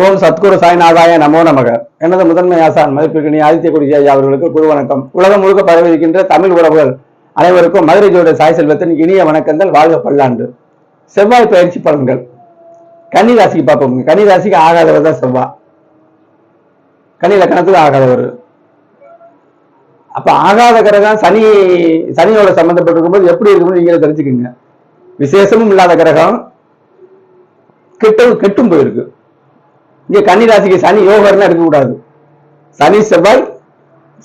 ஓம் சத்குரு சாய்நாதாய நமோ நமக. எனது முதன்மை ஆசான் மதிப்பிற்கு நீ ஆதித்ய குருஜி ஐயா அவர்களுக்கு குரு வணக்கம். உலகம் முழுக்க பரவி இருக்கின்ற தமிழ் உறவுகள் அனைவருக்கும் மதுரை ஜோட சாய் செல்வத்தின் இனிய வணக்கங்கள் வாழ்க பல்லாண்டு. செவ்வாய் பயிற்சி பலன்கள். கன்னி ராசிக்கு பார்ப்போம். கன்னி ராசிக்கு ஆகாதவர் தான் செவ்வா. கன்னி லக்கணத்துக்கு ஆகாதவர். அப்ப ஆகாத கிரகம் சனி சனியோட சம்பந்தப்பட்டிருக்கும் போது எப்படி இருக்கும்னு நீங்களே தெரிஞ்சுக்கோங்க. விசேஷமும் இல்லாத கிரகம் கெட்டும் கெட்டும் போயிருக்கு. இங்க கன்னிராசிக்கு சனி யோகர்னா இருக்கக்கூடாது சனி செவ்வாய்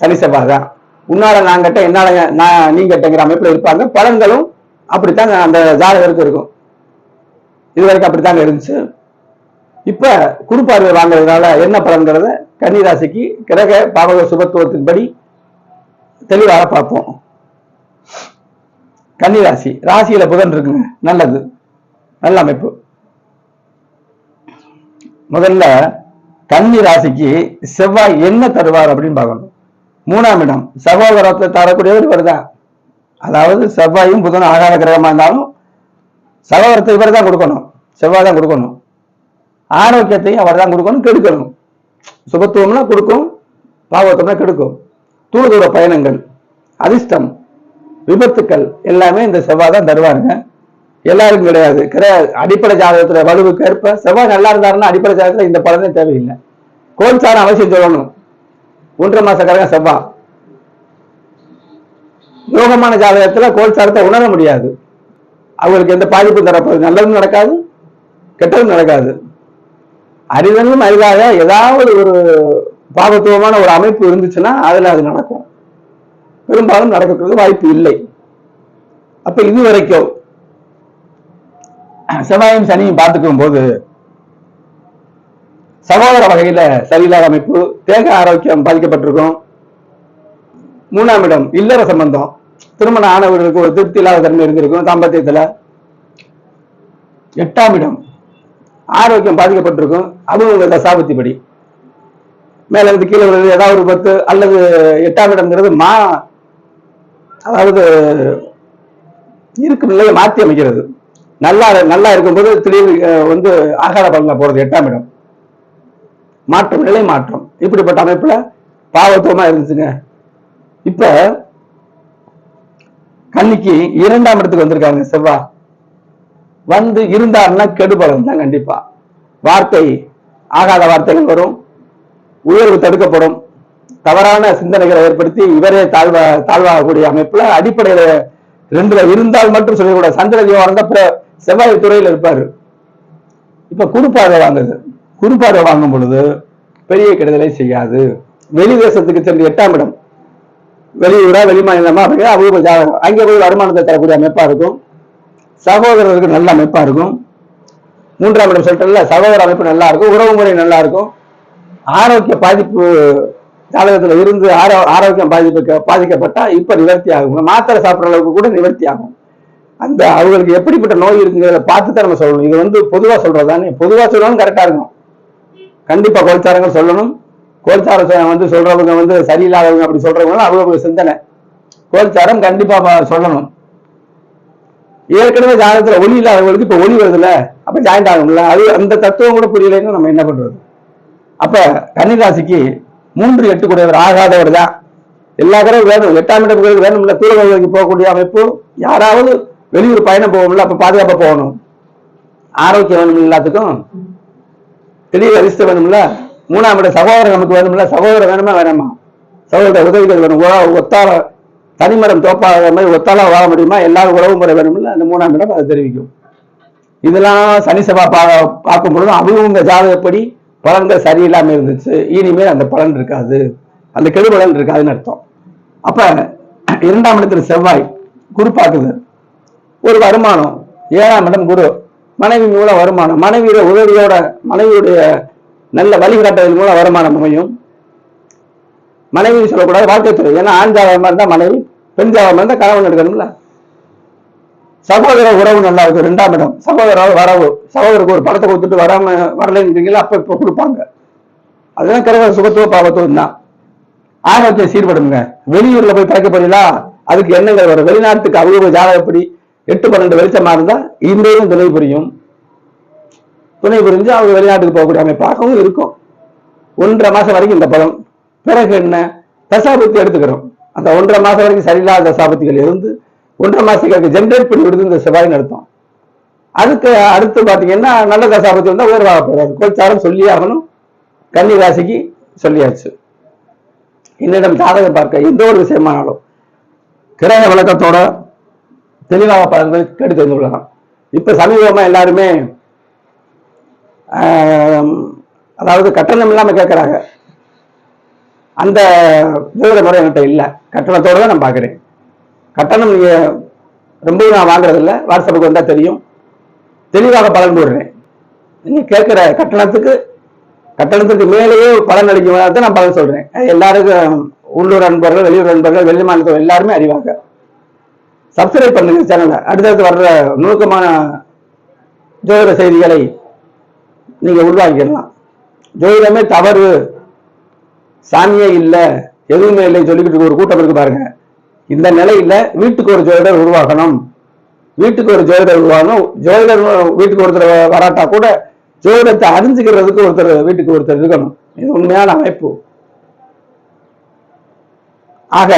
சனி செவ்வாய் தான். உன்னால நான் கட்ட என்னால நான் நீ கட்டங்கிற அமைப்புல இருப்பாங்க. பலன்களும் அப்படித்தான் அந்த ஜாதகருக்கு இருக்கும். இது வரைக்கும் அப்படித்தாங்க இருந்துச்சு. இப்ப குறுப்பார்வை வாங்குறதுனால என்ன பலன்கிறத கன்னி ராசிக்கு கிரக பாவக சுபத்துவத்தின்படி தெளிவாக பார்ப்போம். கன்னிராசி ராசியில புதன் இருக்குங்க. நல்லது. நல்ல அமைப்பு. முதல்ல கன்னி ராசிக்கு செவ்வாய் என்ன தருவார் அப்படின்னு பார்க்கணும். மூணாம் இடம் சகோதரத்தை தரக்கூடியவர் இவர் தான் அதாவது செவ்வாயும் புதனும் ஆகாத கிரகமா இருந்தாலும் சகோதரத்தை இவர் தான் கொடுக்கணும். செவ்வாய் தான் கொடுக்கணும். ஆரோக்கியத்தையும் அவர் தான் கொடுக்கணும் கெடுக்கணும். சுபத்துவம்னா கொடுக்கும் பாவத்தம்னா கெடுக்கும். தூர தூர பயணங்கள் அதிர்ஷ்டம் விபத்துக்கள் எல்லாமே இந்த செவ்வாய் தான் தருவாருங்க. எல்லாருக்கும் கிடையாது. கிடையாது. அடிப்படை ஜாதகத்துல வலுவுக்கு ஏற்ப செவ்வாய் நல்லா இருந்தாருன்னா அடிப்படை ஜாதகத்துல இந்த பலனே தேவையில்லை. கோல்சாரம் அவசியம் சொல்லணும். ஒன்றரை மாச கரகம் செவ்வாய். யோகமான ஜாதகத்துல கோல்சாரத்தை உணர முடியாது. அவங்களுக்கு எந்த பாதிப்பும் தரப்போது நல்லதும் நடக்காது கெட்டதும் நடக்காது. அரிதனும் அரிதாக ஏதாவது ஒரு பாகத்துவமான ஒரு அமைப்பு இருந்துச்சுன்னா அதுல அது நடக்கும். பெரும்பாலும் நடக்கிறதுக்கு வாய்ப்பு இல்லை. அப்ப இது வரைக்கும் செவ்வாயும் சனியும் பார்த்துக்கும் போது சகோதர வகையில சரியில்லாத அமைப்பு தேக ஆரோக்கியம் பாதிக்கப்பட்டிருக்கும். மூணாம் இடம் இல்லற சம்பந்தம். திருமண ஆனவர்களுக்கு ஒரு திருப்தி இல்லாத தன்மை இருந்திருக்கும் தாம்பத்தியத்துல. எட்டாம் இடம் ஆரோக்கியம் பாதிக்கப்பட்டிருக்கும். அதுவும் உங்க தசாபத்திப்படி மேல இருந்து கீழே விழுது ஏதாவது ஒரு பத்து அல்லது எட்டாம் இடம்ங்கிறது மா அதாவது இருக்கும் நிலையை மாற்றி அமைக்கிறது. நல்லா நல்லா இருக்கும்போது திடீர்னு வந்து ஆகார பலனா போறது எட்டாம் இடம். மாற்றம் நிலை மாற்றம். இப்படிப்பட்ட அமைப்புல பாவத்துவமா இருந்துச்சுங்க. இப்ப கன்னிக்கு இரண்டாம் இடத்துக்கு வந்திருக்காங்க செவ்வா. வந்து இருந்தாருன்னா கெடுபலம் தான் கண்டிப்பா. வார்த்தை ஆகாத வார்த்தைகள் வரும். உயர்வு தடுக்கப்படும். தவறான சிந்தனைகளை ஏற்படுத்தி இவரே தாழ்வா தாழ்வாகக்கூடிய அமைப்புல அடிப்படையில ரெண்டுல இருந்தால் மட்டும் சொல்லக்கூடாது சந்திர தீபம் இருந்தா அப்புறம் செவ்வாய் துறையில் இருப்பார். இப்ப குறுப்பார்வை வாங்குது. குறுப்பார்வை வாங்கும் பொழுது பெரிய கெடுதலை செய்யாது. வெளி தேசத்துக்கு சென்று எட்டாம் இடம். வெளியூரா வெளி மாநிலமா இருக்கு அவங்க ஜாதகம் அங்கே போய் வருமானத்தை தரக்கூடிய அமைப்பா இருக்கும். சகோதரருக்கு நல்ல அமைப்பா இருக்கும். மூன்றாம் இடம் சொல்லிட்டல சகோதர அமைப்பு நல்லா இருக்கும். உறவு முறை நல்லா இருக்கும். ஆரோக்கிய பாதிப்பு ஜாதகத்துல இருந்து ஆரோ ஆரோக்கியம் பாதிப்பு பாதிக்கப்பட்டா இப்ப நிவர்த்தி ஆகும். மாத்திரை சாப்பிட்ற அளவுக்கு கூட நிவர்த்தி ஆகும். அந்த அவங்களுக்கு எப்படிப்பட்ட நோய் இருக்குங்கிறத பார்த்து தான் நம்ம சொல்லணும். இது வந்து பொதுவா சொல்றது தானே பொதுவாக சொல்லணும் கரெக்டாக இருக்கும் கண்டிப்பா கோல்சாரங்கள் சொல்லணும். கோல்சார வந்து சொல்றவங்க வந்து சரியில்லாதவங்க அப்படி சொல்றவங்க அவங்க சிந்தனை. கோல்சாரம் கண்டிப்பா சொல்லணும். ஏற்கனவே ஜாதகத்தில் ஒளி இல்லாதவங்களுக்கு இப்போ ஒளி வருதுல்ல? அப்ப ஜாயிண்ட் ஆகும்ல? அது அந்த தத்துவம் கூட புரியலைன்னு நம்ம என்ன பண்றது? அப்ப கன்னிராசிக்கு மூன்று எட்டு கூடியவர் ஆகாதவர் தான். எல்லா கிரகம் வேணும். எட்டாம் இடம் வேணும்ல? தூரவர்களுக்கு போகக்கூடிய அமைப்பு. யாராவது வெளியூர் பயணம் போகும்ல அப்ப பாதுகாப்பா போகணும். ஆரோக்கியம் வேணும் எல்லாத்துக்கும்? வெளியே அரிசி வேணும்ல? மூணாம் இட சகோதரர் நமக்கு வேணும்ல? சகோதரர் வேணுமா வேணாமா? சகோதர உதவிகள் வேணும். உறா- ஒத்தாள தனிமரம் தோப்பாக மாதிரி ஒத்தாளா வாழ முடியுமா? எல்லாரும் உறவு முறை வேணும்ல? அந்த மூணாம் இடம் அதை தெரிவிக்கும். இதெல்லாம் சனி சபா பா பார்க்கும் பொழுது அவங்கவுங்க ஜாதகப்படி பலன்கள் சரியில்லாமல் இருந்துச்சு. இனிமேல் அந்த பலன் இருக்காது. அந்த கெடுபலன் இருக்காதுன்னு அர்த்தம். அப்ப இரண்டாம் இடத்துல செவ்வாய் குறிப்பாக்குது ஒரு வருமானம். ஏழாம் இடம் குரு. மனைவி மூலம் வருமானம். மனைவியோட உதவியோட மனைவியுடைய நல்ல வழிகாட்டுதல் மூலம் வருமானம் அமையும். மனைவி சொல்லக்கூடாது வாழ்க்கைத்துறை ஏன்னா ஆண் ஜாதகமா இருந்தா மனைவி பெண் ஜாதகமா இருந்தா கணவன் எடுக்கணும்ல. சகோதர உறவு நல்லா இருக்கும் ரெண்டாம் இடம். சகோதர வரவு. சகோதரருக்கு ஒரு படத்தை கொடுத்துட்டு வராம வரலைன்றீங்களா அப்ப இப்ப கொடுப்பாங்க. அதுதான் கிரக சுகத்துவ பாவத்துவம் தான். ஆரோக்கியம் சீர்படுங்க. வெளியூர்ல போய் பார்க்க போறீங்களா? அதுக்கு எண்ணங்கள் வரும்? வெளிநாட்டுக்கு அவ்வளவு ஜாதகப்படி எட்டு பன்னெண்டு வெளிச்சமா இருந்தா இன்றையும் துணை புரியும். துணை புரிஞ்சு அவங்க வெளிநாட்டுக்கு போகக்கூடிய அமைப்பாகவும் இருக்கும். ஒன்றரை மாசம் வரைக்கும் இந்த பதம். பிறகு என்ன? தசாபுத்தி எடுத்துக்கிறோம். அந்த ஒன்றரை மாசம் வரைக்கும் சரியில்லாத தசாபுத்திகள் இருந்து ஒன்றரை மாசத்துக்கு ஜென்ரேட் பண்ணி விடுது இந்த செவ்வாய் நடத்தும் அதுக்கு அடுத்து பாத்தீங்கன்னா நல்ல தசாபத்தி வந்தா உயர்வாக போறாரு. கோச்சாரம் சொல்லி ஆகணும். கன்னி ராசிக்கு சொல்லியாச்சு. என்னிடம் ஜாதகம் பார்க்க எந்த ஒரு விஷயமானாலும் கிரக விளக்கத்தோட தெளிவாக பலன்கள் கேட்டு தெரிந்து கொள்ளலாம் இப்ப சமீபமாக எல்லாருமே அதாவது கட்டணம் இல்லாமல் கேட்குறாங்க அந்த ஜோதிட முறை என்கிட்ட இல்லை. கட்டணத்தோடு தான் நான் பார்க்குறேன் கட்டணம் நீங்கள் ரொம்ப நான் வாங்குறதில்ல. வாட்ஸ்அப்புக்கு வந்தால் தெரியும். தெளிவாக பலன் போடுறேன். நீங்கள் கேட்குற கட்டணத்துக்கு கட்டணத்துக்கு மேலேயே பலன் அளிக்கும் தான் நான் பலன் சொல்கிறேன் எல்லாருக்கும் உள்ளூர் நண்பர்கள் வெளியூர் நண்பர்கள் வெளி மாநிலத்தவர் எல்லாருமே அறிவாங்க. சப்ஸ்கிரைப் பண்ணுங்க சேனலை அடுத்தடுத்து வர்ற நுணுக்கமான ஜோதிட செய்திகளை நீங்க உள்வாங்கிடலாம். ஜோதிடமே தவறு. சாமியே இல்லை எதுவுமே இல்லை சொல்லிக்கிட்டு ஒரு கூட்டம் இருக்கு பாருங்க. இந்த நிலையில வீட்டுக்கு ஒரு ஜோதிடர் உருவாகணும். வீட்டுக்கு ஒரு ஜோதிடர் உருவாகணும். ஜோதிடர் வீட்டுக்கு ஒருத்தர் வராட்டா கூட ஜோதிடத்தை அறிஞ்சுக்கிறதுக்கு ஒருத்தர் வீட்டுக்கு ஒருத்தர் இருக்கணும். இது உண்மையான அமைப்பு. ஆக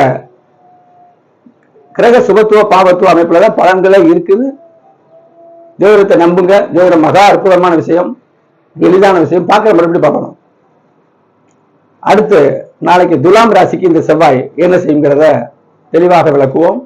கிரக சுபத்துவ பாவத்துவ அமைப்புல தான் பலன்களே இருக்குது. ஜோதிடத்தை நம்புங்க. ஜோதிடம் மகா அற்புதமான விஷயம். எளிதான விஷயம். பார்க்கிற மறுபடியும் பார்க்கணும்? அடுத்து நாளைக்கு துலாம் ராசிக்கு இந்த செவ்வாய் என்ன செய்யுங்கிறத தெளிவாக விளக்குவோம்.